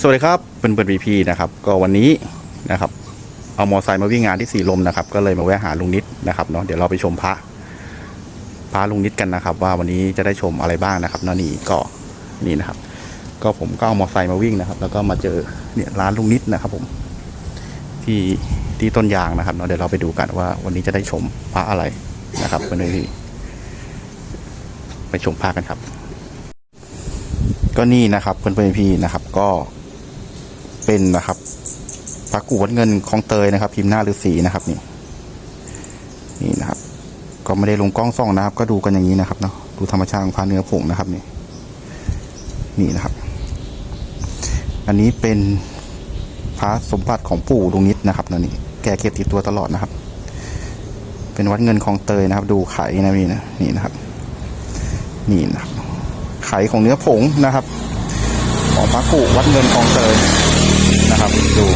สวัสดีครับเป็นเปิดบีพีนะครับก็วันนี้นะครับเอามอไซค์มาวิ่งงานที่สีลมนะครับ ก็เลยมาแวะหาลุงนิดนะครับเนาะเดี๋ยวเราไปชมพระพระลุงนิดกันนะครับ ว่าวันนี้จะได้ชมอะไรบ้างนะครับเนาะนี่ก็นี่นะครับ ก็ผมก็เอามอไซค์มาวิ่งนะครับ แล้วก็มาเจอเนี่ยร้านลุงนิดนะครับ ผม ที่ที่ต้นยางนะครับเนาะเดี๋ยวเราไปดูกันว่า วันนี้จะได้ชมพระอะไรนะครับเพื่อนพี่ไปชมพระกันครับ ก็นี่นะครับเพื่อนๆพี่นะครับ ก็ เป็นนะครับพระกูวัดเงินของเตยนะครับ พิมพ์หน้าฤาษีนะครับนี่นี่นะครับ ก็ไม่ได้ลงกล้องส่องนะครับ ก็ดูกันอย่างนี้นะครับเนาะดูธรรมชาติของพระเนื้อผงนะครับนี่นี่นะครับ อันนี้เป็นพระสมบัติของปู่ลุงนิดนะครับนะนี่แกเก็บติดตัวตลอดนะครับ เป็นวัดเงินของเตยนะครับ ดูไขนะพี่นะนี่นะครับ นี่นะครับ ไขของเนื้อผงนะครับ ของพระกุวัดเงินคลองเตย นะครับ ดู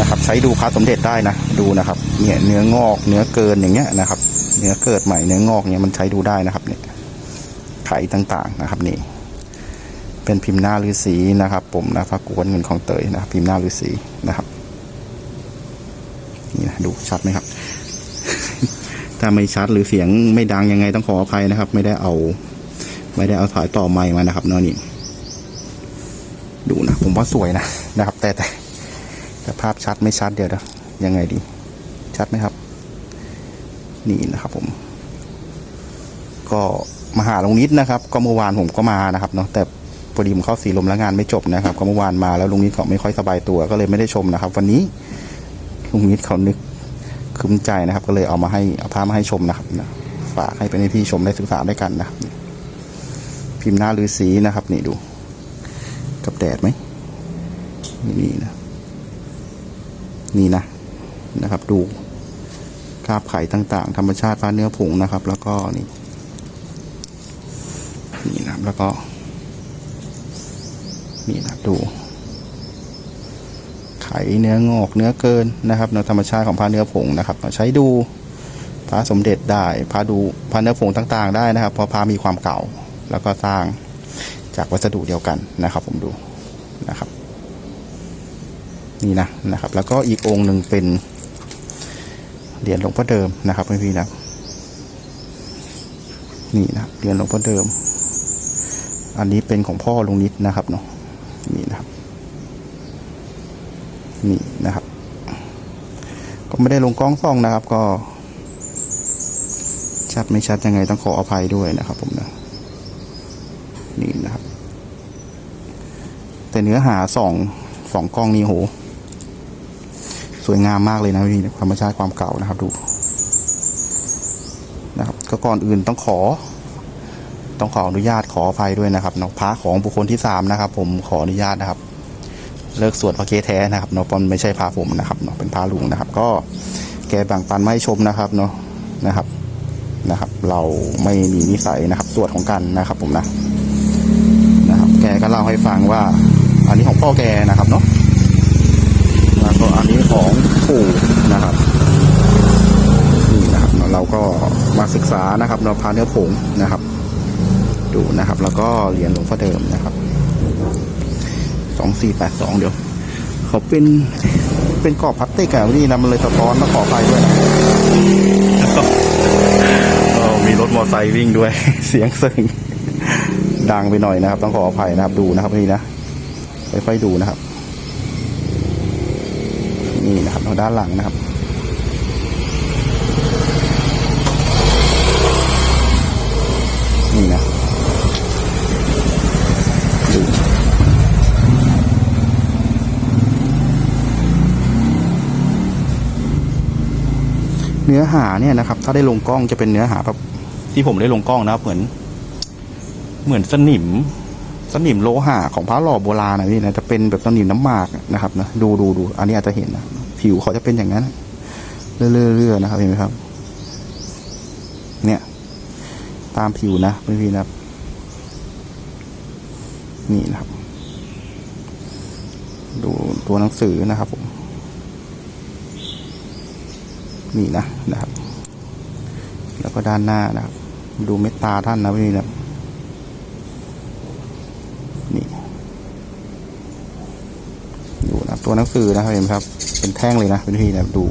นะครับ ใช้ดูพระสมเด็จได้นะดูนะครับ เนี่ยเนื้องอกเนื้อเกินอย่างเงี้ยนะครับ เนื้อเกิดใหม่เนื้องอกเนี่ยมันใช้ดูได้นะครับ เนี่ยไขต่างๆนะครับ นี่ เป็นพิมพ์หน้าฤาษีนะครับ ผมนะพระกวัดเงินคลองเตยนะครับพิมพ์หน้าฤาษีนะครับนี่นะดูชัดไหมครับ ถ้าไม่ชัดหรือเสียงไม่ดังยังไงต้องขออภัยนะครับ ไม่ได้เอา ไม่ได้เอาสายต่อไม้มานะครับเนาะนี่ดูนะ ผมว่าสวยนะนะครับ แต่แต่แต่ภาพชัดไม่ชัดเดี๋ยวนะยังไงดี ชัดไหมครับ นี่นะครับผม ก็มาหาลงนิดนะครับ ก็เมื่อวานผมก็มานะครับเนาะแต่พอดีผมเข้าสีลมแล้วงานไม่จบนะครับ ก็เมื่อวานมาแล้วลุงนิดเขาไม่ค่อยสบายตัวก็เลยไม่ได้ชมนะครับ วันนี้ลุงนิดเขานึกคืมใจนะครับ ก็เลยเอามาให้เอาภาพมาให้ชมนะครับนะฝากให้เป็นพี่ชมได้ศึกษาด้วยกันนะพิมพ์หน้าฤาษีนะครับ นี่ดู กับแดดไหม นี่นะ นี่นะนะครับ ดูคราบไข่ต่างๆ ธรรมชาติฟ้าเนื้อผงนะครับ แล้วก็นี่ นี่นะแล้วก็ นี่นะดู ไข่เนื้องอกเนื้อเกินนะครับในธรรมชาติของผ้าเนื้อผงนะครับมาใช้ดูพระสมเด็จได้พาดูพระเนื้อผงต่างๆ ได้นะครับ เพราะพระมีความเก่าแล้วก็สร้างจากวัสดุเดียวกันนะครับ ผมดูนะครับ นี่นะนะครับ แล้วก็อีกองค์หนึ่งเป็นเหรียญหลวงพ่อเดิมนะครับพี่ๆนะนี่นะเหรียญหลวงพ่อเดิม อันนี้เป็นของพ่อลุงนิดนะครับเนาะนี่นะครับนี่นะครับ ก็ไม่ได้ลงกล้องส่องนะครับ ก็ ชัดไม่ชัดยังไงต้องขออภัยด้วยนะครับ ผมนะนี่นะครับ แต่เนื้อหาสองสองกล้องนี้โห วยงามมากเลยนะพี่ธรรมชาติความเก่านะครับดูนะครับ ก็ก่อนอื่นต้องขอ ต้องขออนุญาตขออภัยด้วยนะครับเนาะพระของบุคคลที่สามนะครับ ผมขออนุญาตนะครับ เลิกสวดพระเคแท้นะครับเนาะเพราะมันไม่ใช่พระผมนะครับเนาะเป็นพระลุงนะครับ ก็แกแบ่งปันไมาให้ชมนะครับเนาะนะครับนะครับ เราไม่มีนิสัยนะครับสวดของกันนะครับ ผมนะนะครับ แกก็เล่าให้ฟังว่า อันนี้ของพ่อแกนะครับเนาะ ของปู่นะครับนี่นะครับเราก็มาศึกษานะครับเราพาเนื้อผงนะครับ ดูนะครับ แล้วก็เหรียญหลวงพ่อเดิมนะครับสองสี่แปดสองเดี๋ยวเขาเป็นเป็นกรอบพลาสติกอะนี่นะมันเลยสะท้อนมาขอไฟด้วยนะเออมีรถมอเตอร์ไซค์วิ่งด้วย เสียงเสียงดังไปหน่อยนะครับ ต้องขออภัยนะครับ ดูนะครับนี่นะค่อยๆดูนะครับ นี่นะครับด้านหลังนะครับ นี่นะดูเนื้อหาเนี่ยนะครับ ถ้าได้ลงกล้องจะเป็นเนื้อหาแบบที่ผมได้ลงกล้องนะครับ เหมือน เหมือนสนิมสนิมโลหะของพระหล่อโบราณนะพี่นะจะเป็นแบบสนิมน้ำหมากนะครับนะดูดูดูอันนี้อาจจะเห็นนะ ผิวเขาจะเป็นอย่างนั้นเรื่อยๆนะครับเห็นไหมครับ เนี่ย ตามผิวนะพี่ๆนะครับ นี่นะครับ ดูตัวหนังสือนะครับผมนี่นะนะครับ แล้วก็ด้านหน้านะครับ ดูเม็ดตาท่านนะพี่นะครับ นี่ ตัวหนังสือนะครับเห็นไหมครับ เป็นแท่งเลยนะเป็นพี่นะดู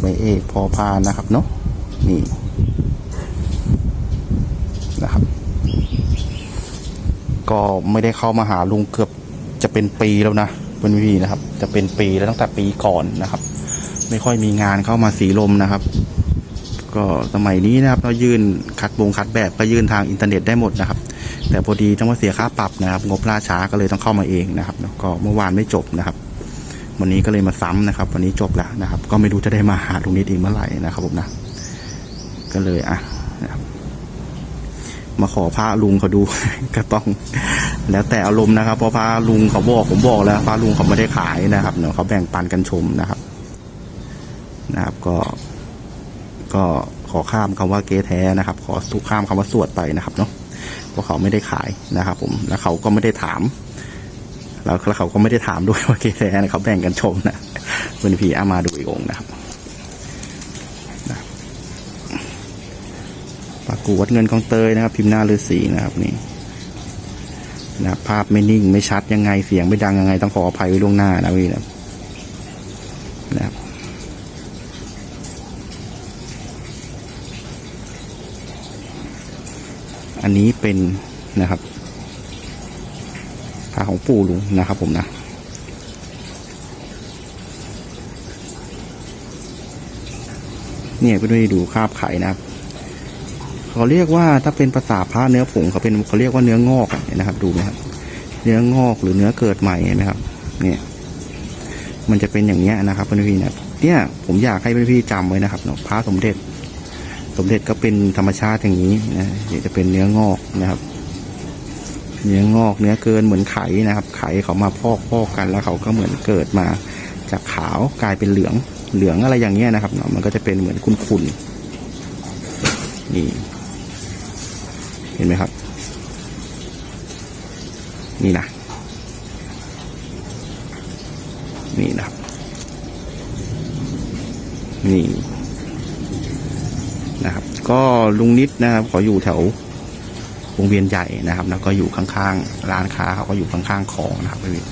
ใบเอกพอพานนะครับเนาะนี่นะครับ ก็ไม่ได้เข้ามาหาลุงเกือบจะเป็นปีแล้วนะเป็นพี่นะครับ จะเป็นปีแล้วตั้งแต่ปีก่อนนะครับ ไม่ค่อยมีงานเข้ามาสีลมนะครับ ก็สมัยนี้นะครับ เรายื่นคัดบงคัดแบบก็ยื่นทางอินเทอร์เน็ตได้หมดนะครับแต่พอดีต้องมาเสียค่าปรับนะครับ งบล่าช้าก็เลยต้องเข้ามาเองนะครับ ก็เมื่อวานไม่จบนะครับ วันนี้ก็เลยมาซ้ำนะครับ วันนี้จบแล้วนะครับ ก็ไม่รู้จะได้มาหาลุงนิดอีกเมื่อไหร่นะครับผมนะก็เลยอะนะครับมาขอพระลุงเขาดู ก็ต้อง แล้วแต่อารมณ์นะครับ เพราะพระลุงเขาบอกผมบอกแล้วพระลุงเขาไม่ได้ขายนะครับเนาะเขาแบ่งปันกันชมนะครับ นะครับ ก็ ก็ขอข้ามคำว่าเกแท้นะครับ ขอสุข้ามคำว่าสวดไปนะครับ เนาะเพราะเขาไม่ได้ขายนะครับ ผม แล้วเขาก็ไม่ได้ถาม แล้วเขาก็ไม่ได้ถามด้วยว่าเกแท้นะเขาแบ่งกันชมนะเป็นพีอามาดูอีกองนะครับปากูวัดเงินของเตยนะครับ พิมพ์หน้าฤาษีนะครับนี่นะภาพไม่นิ่งไม่ชัดยังไงเสียงไม่ดังยังไงต้องขออภัยไว้ล่วงหน้านะพี่นะนะครับอันนี้เป็นนะครับาของปู่ลุงนะครับผมนะเนี่ยก็ได้ดูคาบไข่นะครับเขาเรียกว่าถ้าเป็นภาษาพระเนื้อผงเขาเป็นเขาเรียกว่าเนื้องอกนะครับ ดูนะครับเนื้องอกหรือเนื้อเกิดใหม่นะครับ เนี่ย มันจะเป็นอย่างเนี้ยนะครับเพื่อนพี่นะเนี่ยผมอยากให้เพื่อนพี่จำไว้นะครับเนาะพระสมเด็จ สมเด็จก็เป็นธรรมชาติอย่างนี้นะเดี๋ยวจะเป็นเนื้องอกนะครับ เนื้องอกเนื้อเกินเหมือนไข่นะครับ ไข่เขามาพอกพอกกันแล้วเขาก็เหมือนเกิดมาจากขาวกลายเป็นเหลืองเหลืองอะไรอย่างเงี้ยนะครับเนาะมันก็จะเป็นเหมือนขุ่นๆนี่เห็นไหมครับ นี่นะนี่นะครับนี่นะครับ ก็ลุงนิดนะครับขาอยู่แถว วงเวียนใหญ่นะครับ แล้วก็อยู่ข้างๆร้านค้าเขาก็อยู่ข้างๆคลองนะครับพี่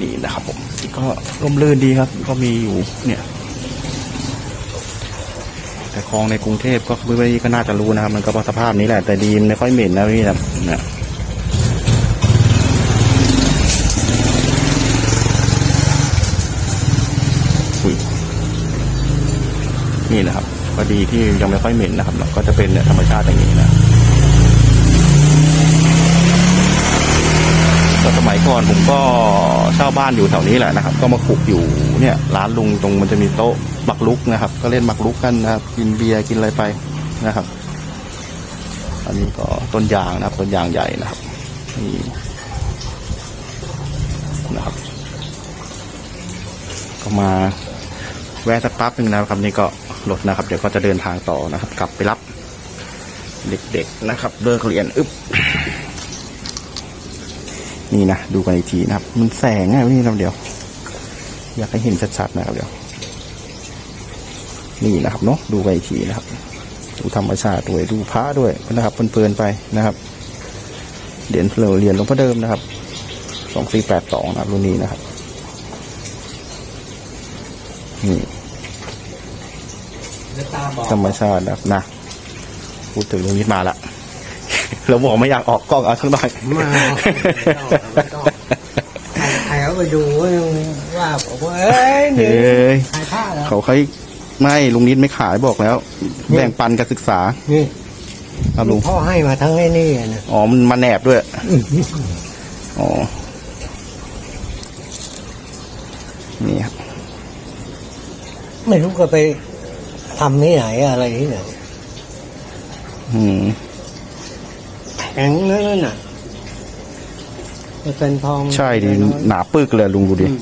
นี่นะครับผมก็ร่มรื่นดีครับ ก็มีอยู่เนี่ย แต่คลองในกรุงเทพก็พี่ก็น่าจะรู้นะครับ มันก็สภาพนี้แหละแต่ดีไม่ค่อยเหม็นนะพี่นะนะอุ้ยนี่นะครับก็ดีที่ยังไม่ค่อยเหม็นนะครับก็จะเป็นธรรมชาติอย่างนี้นะก็ส มัยก่อนผมก็เช่าบ้านอยู่แถวนี้แหละนะครับ ก็มาขุกอยู่เนี่ยร้านลุงตรงมันจะมีโต๊ะบักลุกนะครับ ก็เล่นบักลุกกันนะครับ กินเบียร์กินอะไรไปนะครับ อันนี้ก็ต้นยางนะครับ ต้นยางใหญ่นะครับนี่นะครับ ก็มาแวะสักแป๊บหนึ่งนะครับนี่ก็รถนะครับ เดี๋ยวก็จะเดินทางต่อนะครับ กลับไปรับ เด็กๆนะครับเลิกเรียนอึ๊บ นี่นะดูกันอีกทีนะครับ มันแสงไงวะนี่เราเดี๋ยว อยากให้เห็นชัดๆนะครับเดี๋ยว นี่นะครับเนาะดูกันอีกทีนะครับดูธรรมชาติด้วยดูพระด้วยนะครับเพลินๆไปนะครับเหรียญเพลเหรียญหลวงพ่อเดิมนะครับสองสี่แปดสองนะครับรุ่นนี้นะครับนี่ธรรมชาตินะครับนะพูดถึงเรื่องนี้มาละ เราบอกไม่อยากออกกล้องเอาทั้งหน่อยไมาไม่ต้อง ใครเขาไปดูว่าบอกว่าเอ้ยเฮ้นี่ยขายผ้าเหรอเขาเคยไม่ลุงนิดไม่ขายบอกแล้ว แบ่งปันการศึกษานี่ครับลุงพ่อให้มาทั้งไอ้นี่นะอ๋อมันมาแนบด้วยอ๋อนี่ครับไม่รู้ก็ไปทำที่ไหนอะไรที่ไหนอืม แข็งนั่นน่ะมันเป็นทองใช่ดิน้อยหนาปึกเลยลุงดูดิ อืม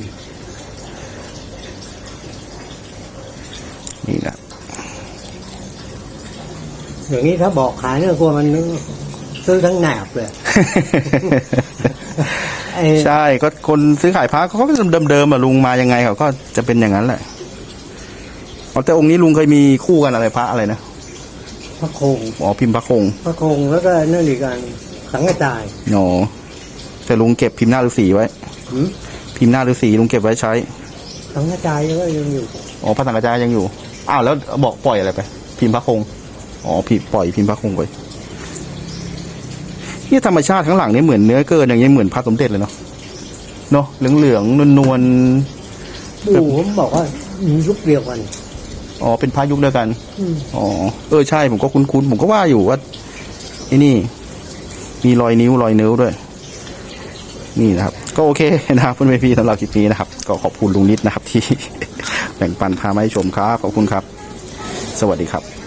นี่นะอย่างนี้ถ้าบอกขายเนี่ยกลัวมันซื้อทั้งแหนบเลยไอ้ใช่ก็คนซื้อขายพระเขาก็เดิมๆอะลุงมายังไงเขาก็จะเป็นอย่างนั้นแหละเอาแต่องค์นี้ลุงเคยมีคู่กันอะไรพระอะไรนะ พระโคงอ๋อพิมพ์พระคงพระโคงแล้วก็นั่นอีกอันสังกระจายอ๋อแต่ลุงเก็บพิมพ์หน้าฤาษีไว้หืมพิมพ์หน้าฤาษีลุงเก็บไว้ใช้ สังกระจายก็ยังอยู่อ๋อพระสังกระจายยังอยู่อ้าวแล้วบอกปล่อยอะไรไป พิมพ์พระคงอ๋อพิมพ์ปล่อยพิมพ์พระคงไปนี่ธรรมชาติข้างหลังนี่เหมือนเนื้อเกินอย่างนี้เหมือนพระสมเด็จเลยเนาะเนาะเหลืองเหลืองๆนวลปู่ผมบอกว่ามียุคเดียวกันๆ อ๋อเป็นพระยุคเดียวกันอืมอ๋อเออใช่ผมก็คุ้นๆผมก็ว่าอยู่ว่าไอ้นี่ มีรอยนิ้วรอยนิ้วด้วย นี่นะครับ ก็โอเคนะครับเพื่อนพี่ๆสำหรับคลิปนี้นะครับ ก็ขอบคุณลุงนิดนะครับ ที่แบ่งปันพามาให้ชมครับขอบคุณครับ สวัสดีครับ